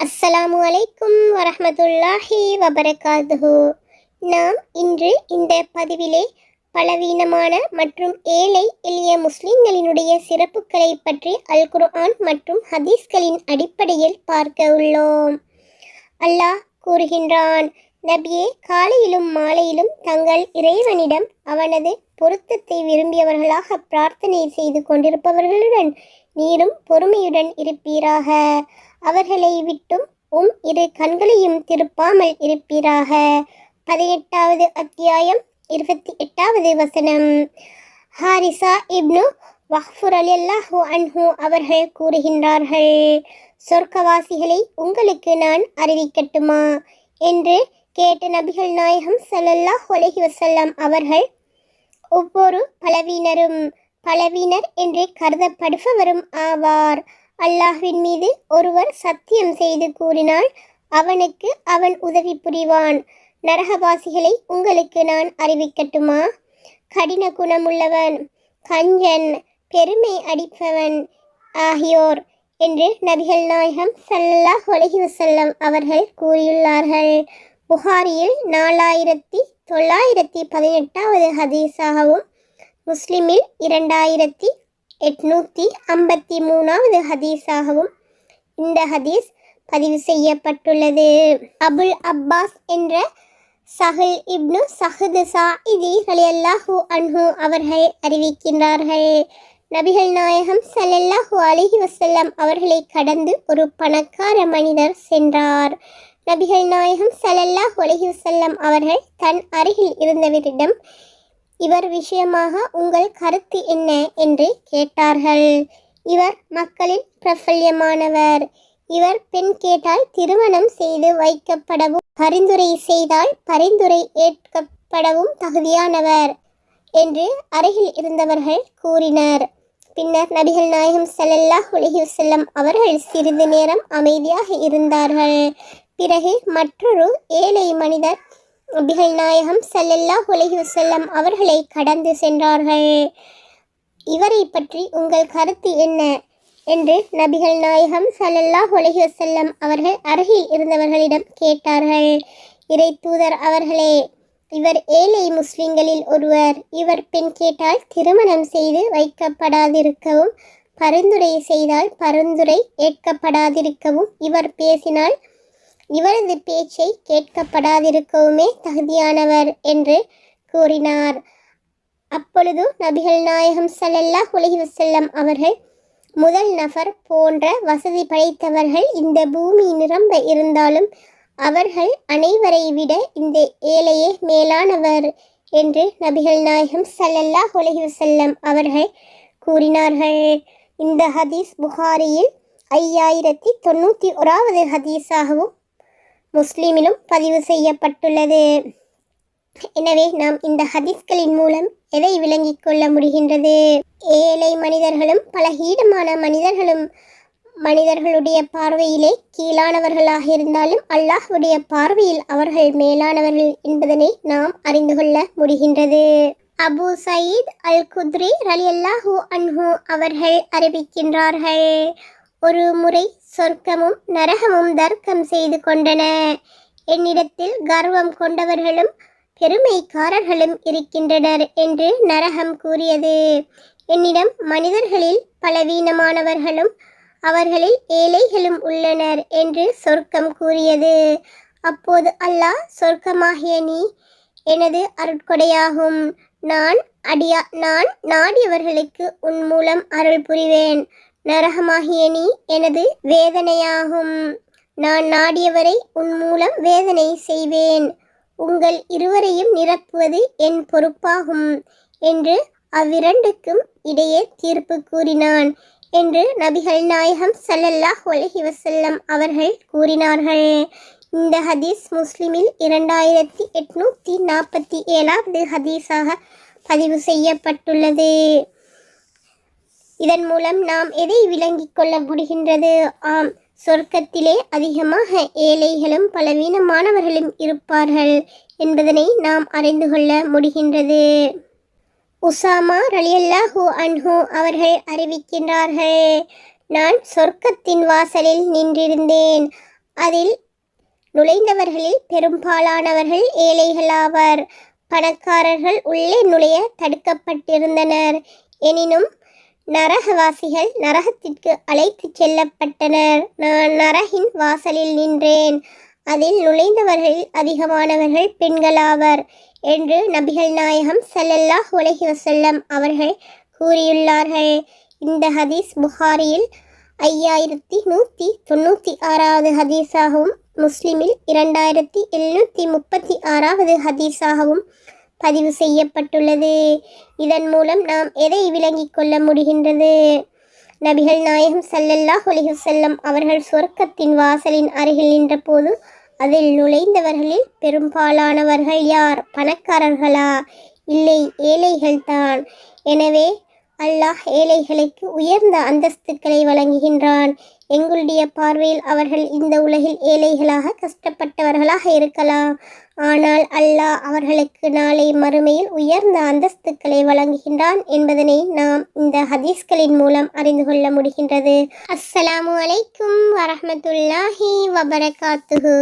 அஸ்ஸலாமு அலைக்கும் வரமத்துல்லாஹி வபரகாதுஹு நாம் இன்று இந்த பதிவிலே பலவீனமான மற்றும் ஏழை எளிய முஸ்லிம்களினுடைய சிறப்புகளை பற்றி அல் குர்ஆன் மற்றும் ஹதீஸ்களின் அடிப்படையில் பார்க்க உள்ளோம். அல்லாஹ் கூறுகின்றான் நபியே காலையிலும் மாலையிலும் தங்கள் இறைவனிடம் அவனது பொருத்தத்தை விரும்பியவர்களாக பிரார்த்தனை செய்து கொண்டிருப்பவர்களுடன் நீரும் பொறுமையுடன் இருப்பீராக. அவர்களை விட்டும் உம் இரு கண்களையும் திருப்பாமல் இருப்பீராக. பதினெட்டாவது அத்தியாயம் இருபத்தி எட்டாவது வசனம். ஹாரிசா இப்னு வஹ்ஃபுர் அலியல்லாஹு அன்ஹு அவர்கள் கூறுகின்றார்கள் சொர்க்கவாசிகளை உங்களுக்கு நான் அறிவிக்கட்டுமா? என்று கேட்ட நபிகள் நாயகம் ஸல்லல்லாஹு அலைஹி வசல்லாம் அவர்கள் ஒவ்வொரு பலவீனரும் பலவீனர் என்று கருதப்படுபவரும் ஆவார். அல்லாஹ்வின் மீது ஒருவர் சத்தியம் செய்து கூறினால் அவனுக்கு அவன் உதவி புரிவான். நரகவாசிகளை உங்களுக்கு நான் அறிவிக்கட்டுமா? கடின குணமுள்ளவன் கஞ்சன் பெருமை அடிப்பவன் ஆகியோர் என்று நபிகள் நாயகம் ஸல்லல்லாஹு அலைஹி வசல்லம் அவர்கள் கூறியுள்ளார்கள். புகாரியில் நாலாயிரத்தி தொள்ளாயிரத்தி பதினெட்டாவது ஹதீஸாகவும் முஸ்லிமில் இரண்டாயிரத்தி எட்நூற்றி ஐம்பத்தி மூணாவது ஹதீஸாகவும் இந்த ஹதீஸ் பதிவு செய்யப்பட்டுள்ளது. அபுல் அப்பாஸ் என்ற சஹல் இப்னு சஹது சாஇதி ரலியல்லாஹு அன்ஹு அவர்கள் அறிவிக்கின்றார்கள். நபிகள் நாயகம் சல்லல்லாஹு அலிஹி வசல்லம் அவர்களை கடந்து ஒரு பணக்கார மனிதர் சென்றார். நபிகள் நாயகம் சலல்லா அலைஹி அவர்கள் தன் அருகில் இருந்தவரிடம் இவர் விஷயமாக உங்கள் கருத்து என்ன என்று கேட்டார்கள். இவர் மக்களின் பிரபல்யமானவர். இவர் பெண் கேட்டால் திருமணம் செய்து வைக்கப்படவும் பரிந்துரை செய்தால் பரிந்துரை ஏற்கப்படவும் தகுதியானவர் என்று அருகில் இருந்தவர்கள் கூறினர். பின்னர் நபிகள் நாயகம் ஸல்லல்லாஹு அலைஹி வஸல்லம் அவர்கள் சிறிது நேரம் அமைதியாக இருந்தார்கள். பிறகு மற்றொரு ஏழை மனிதர் நபிகள் நாயகம் செல்லல்லா உலகி வஸல்லம் அவர்களை கடந்து சென்றார்கள். இவரை பற்றி உங்கள் கருத்து என்ன? என்று நபிகள் நாயகம் ஸல்லல்லாஹு உலகி வஸல்லம் அவர்கள் அருகில் இருந்தவர்களிடம் கேட்டார்கள். இறை தூதர் அவர்களே இவர் ஏழை முஸ்லிம்களில் ஒருவர். இவர் பெண் கேட்டால் திருமணம் செய்து வைக்கப்படாதிருக்கவும் பரிந்துரை செய்தால் பரிந்துரை ஏற்கப்படாதிருக்கவும் இவர் பேசினால் இவரது பேச்சை கேட்கப்படாதிருக்கவுமே தகுதியானவர் என்று கூறினார். அப்பொழுது நபிகள் நாயகம் சல்லல்லா அலைஹி வஸல்லம் அவர்கள் முதல் நபர் போன்ற வசதி படைத்தவர்கள் இந்த பூமி நிரம்ப இருந்தாலும் அவர்கள் அனைவரை விட இந்த ஏழையே மேலானவர் என்று நபிகள் நாயகம் சல்லல்லா அலைஹி வஸல்லம் அவர்கள் கூறினார்கள். இந்த ஹதீஸ் புகாரியில் ஐயாயிரத்தி தொண்ணூற்றி ஓராவது ஹதீஸாகவும் முஸ்லீமிலும் பதிவு செய்யப்பட்டுள்ளது. எனவே நாம் இந்த ஹதீஸ்களின் மூலம் எதை விளங்கிக் கொள்ள முடிகின்றது? ஏழை மனிதர்களும் பலகீனமான மனிதர்களும் மனிதர்களுடைய பார்வையிலே கீழானவர்களாக இருந்தாலும் அல்லாஹுடைய பார்வையில் அவர்கள் மேலானவர்கள் என்பதனை நாம் அறிந்து கொள்ள முடிகின்றது. அபு சயீத் அல் குத்ரி ரலியல்லாஹு அன்ஹு அவர்கள் அறிவிக்கின்றார்கள் ஒரு முறை சொர்க்கமும் நரகமும் தர்க்கம் செய்து கொண்டன. என்னிடத்தில் கர்வம் கொண்டவர்களும் பெருமைக்காரர்களும் இருக்கின்றனர் என்று நரகம் கூறியது. என்னிடம் மனிதர்களில் பலவீனமானவர்களும் அவர்களில் ஏழைகளும் உள்ளனர் என்று சொர்க்கம் கூறியது. அப்போது அல்லாஹ் சொர்க்கமாகிய நீ எனது அருட்கொடையாகும். நான் அடியா நான் நாடியவர்களுக்கு உன் மூலம் அருள் புரிவேன். நரகமாகிய நீ எனது வேதனையாகும். நான் நாடியவரை உன் மூலம் வேதனை செய்வேன். உங்கள் இருவரையும் நிரப்புவது என் பொறுப்பாகும் என்று அவ்விரண்டுக்கும் இடையே தீர்ப்பு கூறினான் என்று நபிகள் நாயகம் சல்லல்லாஹ் உலகி வசல்லம் அவர்கள் கூறினார்கள். இந்த ஹதீஸ் முஸ்லிமில் இரண்டாயிரத்தி எட்நூற்றி நாற்பத்தி ஏழாவது ஹதீஸாக பதிவு செய்யப்பட்டுள்ளது. இதன் மூலம் நாம் எதை விளங்கிக் கொள்ள முடிகின்றது? ஆம் சொர்க்கத்திலே அதிகமாக ஏழைகளும் பலவீனமானவர்களும் இருப்பார்கள் என்பதனை நாம் அறிந்து கொள்ள முடிகின்றது. உசாமா ரலியல்லாஹு அன்ஹு அவர்கள் அறிவிக்கின்றார்கள் நான் சொர்க்கத்தின் வாசலில் நின்றிருந்தேன். அதில் நுழைந்தவர்களில் பெரும்பாலானவர்கள் ஏழைகளாவர். பணக்காரர்கள் உள்ளே நுழைய தடுக்கப்பட்டிருந்தனர். எனினும் நரகவாசிகள் நரகத்திற்கு அழைத்துச் செல்லப்பட்டனர். நான் நரகின் வாசலில் நின்றேன். அதில் நுழைந்தவர்களில் அதிகமானவர்கள் பெண்களாவர் என்று நபிகள் நாயகம் ஸல்லல்லாஹு உலகி வசல்லம் அவர்கள் கூறியுள்ளார்கள். இந்த ஹதீஸ் புகாரியில் ஐயாயிரத்தி நூற்றி தொண்ணூற்றி ஆறாவது ஹதீஸாகவும் முஸ்லிமில் இரண்டாயிரத்தி எழுநூற்றி முப்பத்தி ஆறாவது ஹதீஸாகவும் பதிவு செய்யப்பட்டுள்ளது. இதன் மூலம் நாம் எதை விளங்கிக் கொள்ள முடிகின்றது? நபிகள் நாயகம் ஸல்லல்லாஹு அலைஹி அவர்கள் சொர்க்கத்தின் வாசலின் அருகில் நின்றபோது அதில் நுழைந்தவர்களில் பெரும்பாலானவர்கள் யார்? பணக்காரர்களா? இல்லை ஏழைகள்தான் எனவே அல்லாஹ் ஏழைகளுக்கு உயர்ந்த அந்தஸ்துக்களை வழங்குகின்றான். எங்களுடைய பார்வையில் அவர்கள் இந்த உலகில் ஏழைகளாக கஷ்டப்பட்டவர்களாக இருக்கலாம். ஆனால் அல்லாஹ் அவர்களுக்கு நாளை மறுமையில் உயர்ந்த அந்தஸ்துக்களை வழங்குகின்றான் என்பதனை நாம் இந்த ஹதீஸ்களின் மூலம் அறிந்து கொள்ள முடிகின்றது. அஸ்ஸலாமு அலைக்கும் வரமத்துல்லாஹி வபரகாத்துஹு.